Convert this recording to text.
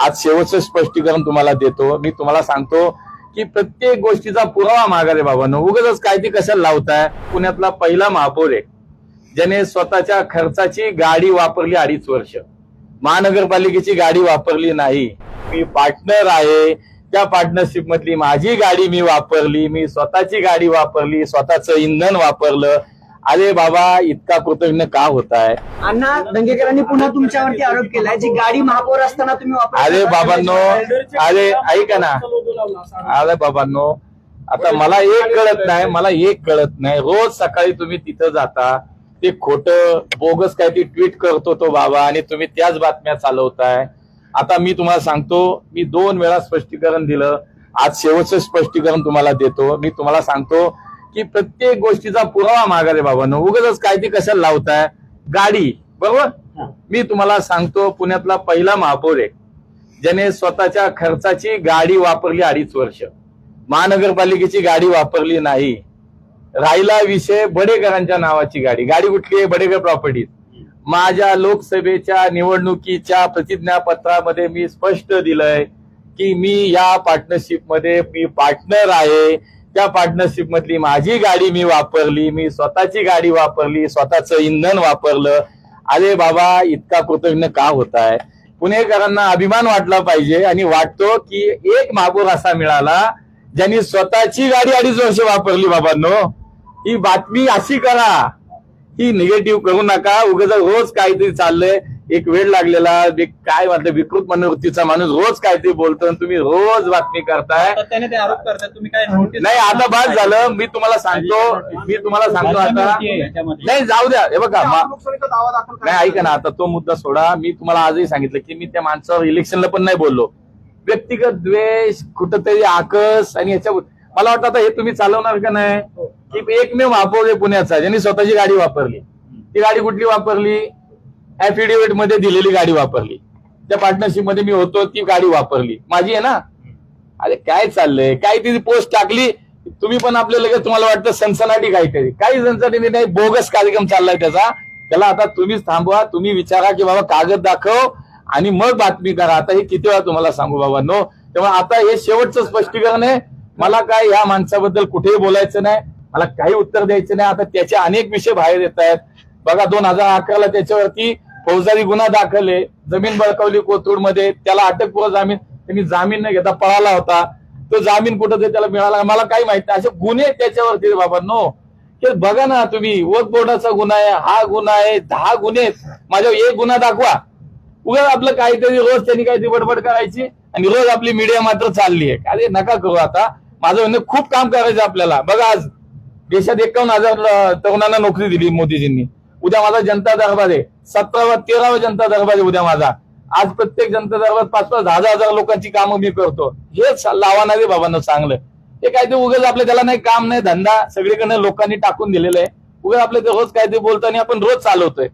आज शेवटचं स्पष्टीकरण तुम्हाला देतो. मी तुम्हाला सांगतो की प्रत्येक गोष्टीचा पुरावा मागा बाबांनो. उगाच काय ती कशाला लावताय? पुण्यातला पहिला महापौर आहे. ज्याने स्वतःच्या खर्चाची गाडी वापरली अडीच वर्ष. महानगरपालिकेची गाडी वापरली नाही. मी पार्टनर आहे. त्या पार्टनरशिप मधली माझी गाडी मी वापरली. मी स्वतःची गाडी वापरली. स्वतःचं इंधन वापरलं. अरे बाबा इतका कृतज्ञ का होत आहे अण्णा दंगेकरांनी पुन्हा तुमच्यावरती आरोप केलाय जी गाडी महापौर असताना तुम्ही अरे बाबांनो अरे ऐका ना. अरे बाबांनो आता मला एक कळत नाही मला एक कळत नाही. रोज सकाळी तुम्ही तिथं जाता ते खोट बोगस काय ती ट्विट करतो तो बाबा आणि तुम्ही त्याच बातम्या चालवताय. आता मी तुम्हाला सांगतो मी दोन वेळा स्पष्टीकरण दिलं आज शेवटचं स्पष्टीकरण तुम्हाला देतो. मी तुम्हाला सांगतो की प्रत्येक गोष्टीचा पुरावा मागा रे बाबांनो. उगाच काय ती कशाला लावताय? गाडी. बरोबर? मी तुम्हाला सांगतो पुण्यातला पहिला महापौर आहे. ज्याने स्वतःच्या खर्चाची गाडी वापरली अडीच वर्ष. महानगरपालिकेची गाडी वापरली नाही. राहिला विषय बडेकरांच्या नावाची गाडी. गाडी कुठली आहे? बडेकर प्रॉपर्टीज माझ्या लोकसभेच्या निवडणुकीच्या प्रतिज्ञापत्रामध्ये मी स्पष्ट दिलंय की मी या पार्टनरशिपमध्ये मी पार्टनर आहे. त्या पार्टनरशिप मधली माझी गाडी मी वापरली मी स्वतःची गाडी वापरली स्वतःचं इंधन वापरलं. अरे बाबा इतका कृतज्ञ का होत आहे पुणेकरांना अभिमान वाटला पाहिजे आणि वाटतो की एक मागूर असा मिळाला ज्यांनी स्वतःची गाडी अडीच वर्ष वापरली बाबांनो. ही बातमी अशी करा. ही निगेटिव्ह करू नका. उगाच रोज काहीतरी चाललंय. एक वेळ लागलेला बे- काय म्हटलं विकृत मनोवृत्तीचा माणूस रोज काहीतरी बोलतो आणि तुम्ही रोज बातमी करताय. त्याने ते आरोप करतात तुम्ही काय नोटीस नाही आता बाद झालं. मी तुम्हाला सांगतो मी तुम्हाला सांगतो आता. नाही जाऊ द्या. हे बघा मा- नाही ऐका ना आता तो मुद्दा सोडा. मी तुम्हाला आजही सांगितलं की मी त्या माणसावर इलेक्शनला पण नाही बोललो. व्यक्तिगत द्वेष कुठंतरी आकस आणि ह्याच्या मला वाटतं आता हे तुम्ही चालवणार का नाही? की एकमेव महापौर आहे पुण्याचा ज्यांनी स्वतःची गाडी वापरली. ती गाडी कुठली वापरली? ऍफिडेव्हिटमध्ये दिलेली गाडी वापरली. त्या पार्टनरशिपमध्ये मी होतो ती गाडी वापरली. माझी आहे ना? अरे काय चाललंय? काय ती पोस्ट टाकली? तुम्ही पण आपल्या लगेच तुम्हाला वाटतं सनसनाटी काहीतरी. काही सनसनाटी नाही बोगस कार्यक्रम चाललाय त्याचा. त्याला आता तुम्हीच थांबवा तुम्ही विचारा की बाबा कागद दाखव आणि मग बातमी करा. आता हे किती वेळा तुम्हाला सांगू बाबा नो तेव्हा आता हे शेवटचं स्पष्टीकरण आहे. मला काय या माणसाबद्दल कुठेही बोलायचं नाही. मला काही उत्तर द्यायचं नाही. आता त्याचे अनेक विषय बाहेर येत आहेत. बघा दोन हजार अकराला त्याच्यावरती फौजदारी गुन्हा दाखल आहे. जमीन बळकावली कोथरूडमध्ये त्याला अटकपूर्व जामीन त्यांनी जामीन न घेता पळाला होता. तो जामीन कुठं त्याला मिळाला मला काही माहीत नाही. असे गुन्हे त्याच्यावरती बाबा नो हे बघा ना तुम्ही वक बोर्डाचा गुन्हा आहे हा गुन्हा आहे दहा गुन्हे माझ्या एक गुन्हा दाखवा. उगा आपलं काहीतरी रोज त्यांनी काहीतरी बडबड करायची आणि रोज आपली मीडिया मात्र चालली आहे. अरे नका करू आता. माझं म्हणणं खूप काम करायचं आपल्याला. बघा आज देशात एकावन्न हजार तरुणांना नोकरी दिली मोदीजींनी. उद्या माझा जनता दरबार आहे. सतरावा तेरावा जनता दरबार आहे उद्या माझा. आज प्रत्येक जनता दरबार पाच पाच दहा दहा हजार लोकांची कामं मी करतो. हेच लावा रे बाबांना चांगलं. हे काहीतरी उगाच आपलं त्याला नाही काम नाही धंदा सगळीकडनं लोकांनी टाकून दिलेलं आहे. उगाच आपलं ते रोज काहीतरी बोलतो आणि आपण रोज चालवतोय.